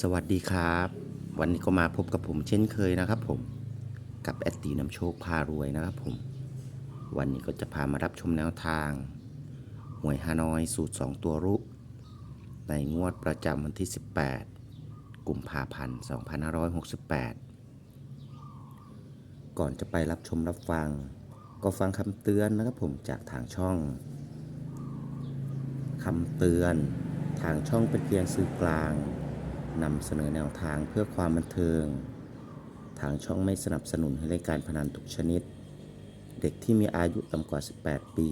สวัสดีครับ วันนี้ก็มาพบกับผมเช่นเคยนะครับผมกับแอดตีนำโชคพารวยนะครับผม วันนี้ก็จะพามารับชมแนวทางหวยฮานอยสูตร 2 ตัวรุในงวดประจำวันที่ 18 กุมภาพันธ์ 2568 ก่อนจะไปรับชมรับฟัง ก็ฟังคำเตือนนะครับผมจากทางช่องคำเตือนทางช่องเป็นเพียงสื่อกลาง นำเสนอแนวทางเพื่อความบันเทิง ทางช่องไม่สนับสนุนให้เล่นการพนันทุกชนิด เด็กที่มีอายุต่ำกว่า 18 ปี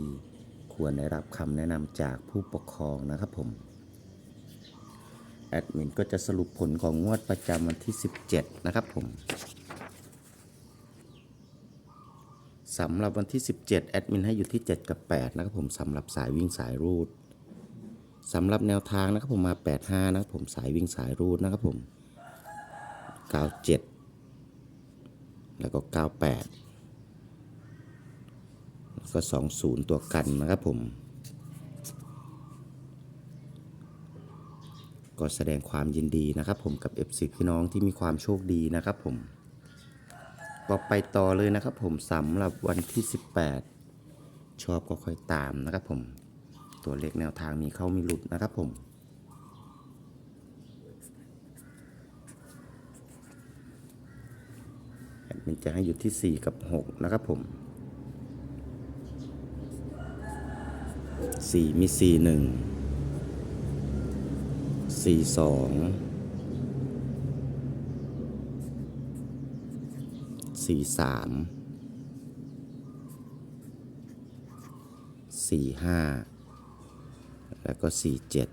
ควรได้รับคำแนะนำจากผู้ปกครองนะครับผม แอดมินก็จะสรุปผลของงวดประจำวันที่ 17 นะครับผมสำหรับวันที่ 17 แอดมินให้อยู่ที่ 7 กับ 8 นะครับผมสำหรับสายวิ่งสายรูด สำหรับแนวทางนะครับผมมา 85 นะครับผมสายวิ่งสายรูดนะครับผม 97 แล้วก็ 98 แล้วก็ 20 ตัวกันนะครับผม ก็แสดงความยินดีนะครับผมกับ FC พี่น้องที่มีความโชคดีนะครับผมก็ไปต่อเลยนะครับผมสำหรับวันที่ 18 ชอบก็ค่อยตามนะครับผม ตัวเลขแนวทางมีเข้ามีหลุดนะครับผมมินจะให้อยู่ที่ 4 กับ 6 นะครับผม 4 มี 4 1 4 2 สี่สามสี่ห้า แล้วก็สี่เจ็ด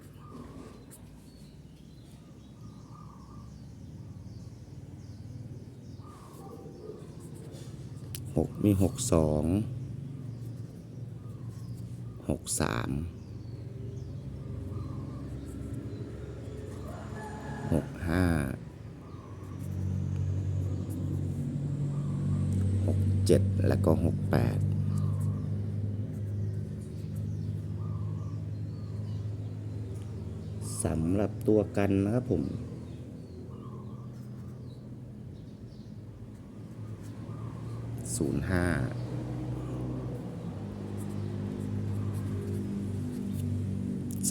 หกมีหกสองหกสามหกห้า7แล้วก็68 สำหรับตัวกันนะครับผม ศูนย์ห้า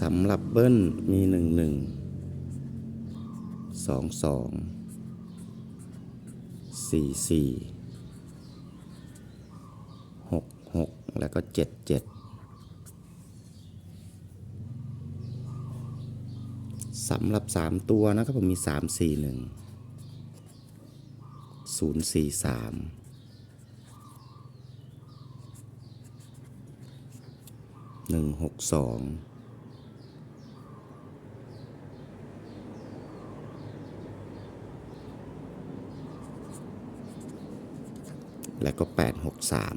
สำหรับเบิ้ลมีหนึ่งหนึ่งสองสองสี่สี่หกหกแล้วก็เจ็ดเจ็ด สำหรับ 3 ตัวนะครับผมมี 3 4 1 0 4 3สองและก็แปดหกสาม